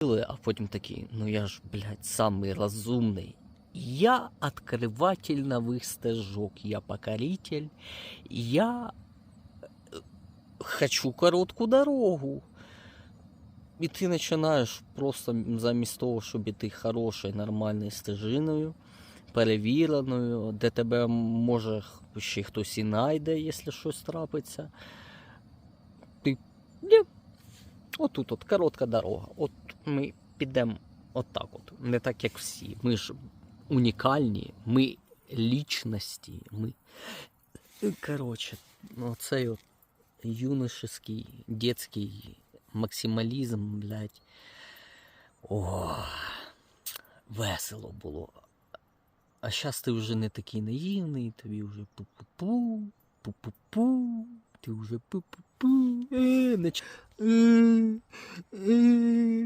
а потім такий, ну я ж, блядь, самий розумний. Я открыватель нових стежок, я покоритель, я е, хочу коротку дорогу. І ти починаєш просто замість того, щоб іти хорошою, нормальною стежиною, перевіреною, де тебе може ще хтось і знайде, якщо щось трапиться. Ти ні, отут от коротка дорога. От ми підемо отак от. Не так, як всі. Ми ж унікальні, ми лічності, ми. Коротше, оцей от юношеский, детский максималізм, блядь. О, весело було. А зараз ти вже не такий наївний, тобі вже пу-пу-пу, пу-пу-пу, ти вже пу-пу-пу, е, е.